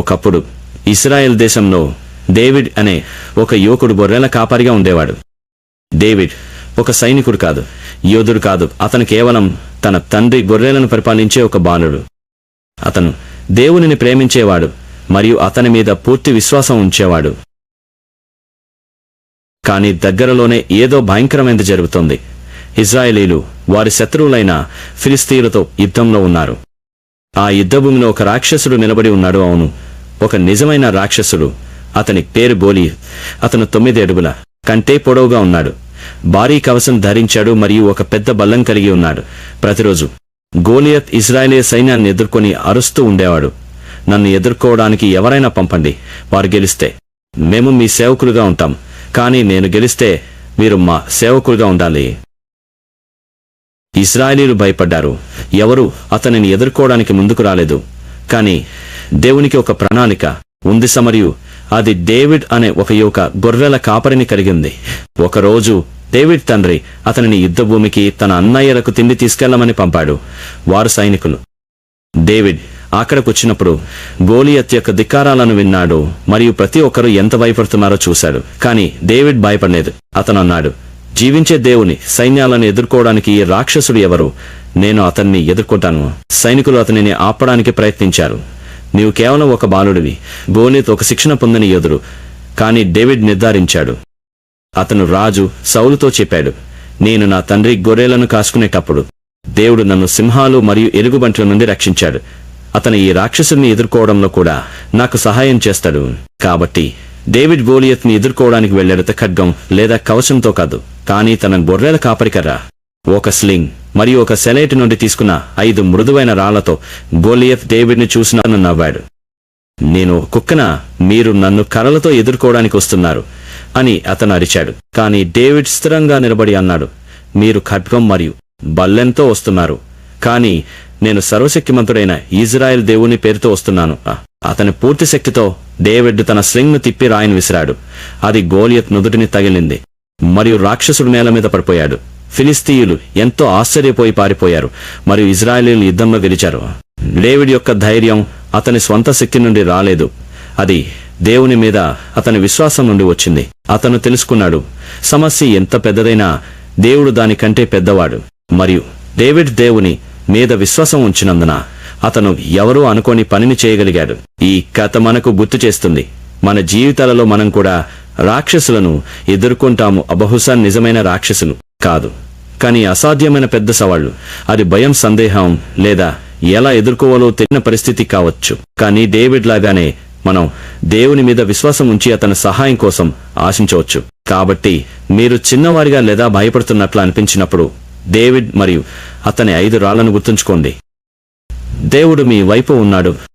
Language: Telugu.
ఒకప్పుడు ఇస్రాయెల్ దేశంలో డేవిడ్ అనే ఒక యువకుడు గొర్రెల కాపరిగా ఉండేవాడు. డేవిడ్ ఒక సైనికుడు కాదు యోధుడు కాదు. అతను కేవలం తన తండ్రి గొర్రెలను పరిపాలించే ఒక బాలుడు. అతను దేవునిని ప్రేమించేవాడు మరియు అతని మీద పూర్తి విశ్వాసం ఉంచేవాడు. కాని దగ్గరలోనే ఏదో భయంకరమైనది జరుగుతోంది. ఇజ్రాయేలీలు వారి శత్రువులైన ఫిలిస్తీన్లతో యుద్ధంలో ఉన్నారు. ఆ యుద్ధభూమిలో ఒక రాక్షసుడు నిలబడి ఉన్నాడు. అవును ఒక నిజమైన రాక్షసుడు. అతని పేరు బోలి. అతను తొమ్మిది అడుగుల కంటే పొడవుగా ఉన్నాడు. భారీ కవసం ధరించాడు మరియు ఒక పెద్ద బల్లం కలిగి ఉన్నాడు. ప్రతిరోజు గోలియత్ ఇజ్రాయేలీ సైన్యాన్ని ఎదుర్కొని అరుస్తూ ఉండేవాడు. నన్ను ఎదుర్కోవడానికి ఎవరైనా పంపండి. వారు గెలిస్తే మేము మీ సేవకులుగా ఉంటాం. కానీ నేను గెలిస్తే మీరు మా సేవకులుగా ఉండాలి. ఇస్రాయేలీలు భయపడ్డారు. ఎవరు అతనిని ఎదుర్కోవడానికి ముందుకు రాలేదు. కానీ దేవునికి ఒక ప్రణాళిక ఉంది సమరియు అది డేవిడ్ అనే ఒక యువక గొర్రెల కాపరిని కలిగింది. ఒకరోజు డేవిడ్ తండ్రి అతనిని యుద్ధభూమికి తన అన్నయ్యలకు తిండి తీసుకెళ్ళమని పంపాడు. వారు సైనికులు. డేవిడ్ అక్కడకొచ్చినప్పుడు గోలియత్ యొక్క ధిక్కారాలను విన్నాడు మరియు ప్రతి ఒక్కరూ ఎంత భయపడుతున్నారో చూశాడు కానీ డేవిడ్ భయపడలేదు. అతను అన్నాడు జీవించే దేవుని సైన్యాలను ఎదుర్కోవడానికి ఈ రాక్షసుడు ఎవరు? నేను అతన్ని ఎదుర్కొంటాను. సైనికులు అతనిని ఆపడానికి ప్రయత్నించారు. నీవు కేవలం ఒక బాలుడివి. గోలియత్ ఒక శిక్షణ పొందని యోధుడు. కానీ డేవిడ్ నిర్ధారించాడు. అతను రాజు సౌలుతో చెప్పాడు. నేను నా తండ్రి గొర్రెలను కాసుకునేటప్పుడు దేవుడు నన్ను సింహాలు మరియు ఎలుగుబంట్ల నుండి రక్షించాడు. అతను ఈ రాక్షసుని ఎదుర్కోవడంలో కూడా నాకు సహాయం చేస్తాడు. కాబట్టి డేవిడ్ గోలియత్ని ఎదుర్కోవడానికి వెళ్ళాడు ఖడ్గం లేదా కవచంతో కాదు. కానీ తన గొర్రెల కాపరికర్ర ఒక స్లింగ్. మరియు ఒక సెలైట్ నుండి తీసుకున్న ఐదు మృదువైన రాళ్ళతో గోలియత్ డేవిడ్ని చూసినాను నవ్వాడు. నేను కుక్కన మీరు నన్ను కర్రలతో ఎదుర్కోవడానికి వస్తున్నారు అని అతను అరిచాడు. కాని డేవిడ్ స్థిరంగా నిలబడి అన్నాడు మీరు ఖడ్గం మరియు బల్లెంతో వస్తున్నారు. కాని నేను సర్వశక్తిమంతుడైన ఇజ్రాయెల్ దేవుని పేరుతో వస్తున్నాను. అతని పూర్తి శక్తితో డేవిడ్ తన స్లింగ్ను తిప్పి రాయిని విసిరాడు. అది గోలియత్ నుదుటిని తగిలింది మరియు రాక్షసుడు నేల మీద పడిపోయాడు. ఫిలిస్తీయులు ఎంతో ఆశ్చర్యపోయి పారిపోయారు మరియు ఇజ్రాయేలీలు యుద్ధంలో గెలిచారు. డేవిడ్ యొక్క ధైర్యం అతని స్వంత శక్తి నుండి రాలేదు. అది దేవుని మీద అతని విశ్వాసం నుండి వచ్చింది. అతను తెలుసుకున్నాడు సమస్య ఎంత పెద్దదైనా దేవుడు దానికంటే పెద్దవాడు. మరియు డేవిడ్ దేవుని మీద విశ్వాసం ఉంచినందున అతను ఎవరూ అనుకోని పనిని చేయగలిగాడు. ఈ కథ మనకు గుర్తు చేస్తుంది మన జీవితాలలో మనం కూడా రాక్షసులను ఎదుర్కొంటాము. బహుశా నిజమైన రాక్షసులు కాదు. కానీ అసాధ్యమైన పెద్ద సవాళ్ళు అది భయం సందేహం లేదా ఎలా ఎదుర్కోవాలో తెలియని పరిస్థితి కావచ్చు. కానీ డేవిడ్ లాగానే మనం దేవుని మీద విశ్వాసం ఉంచి అతని సహాయం కోసం ఆశించవచ్చు. కాబట్టి మీరు చిన్నవారిగా లేదా భయపడుతున్నట్లు అనిపించినప్పుడు డేవిడ్ మరియు అతని ఐదు రాళ్ళను గుర్తుంచుకోండి. దేవుడు మీ వైపు ఉన్నాడు.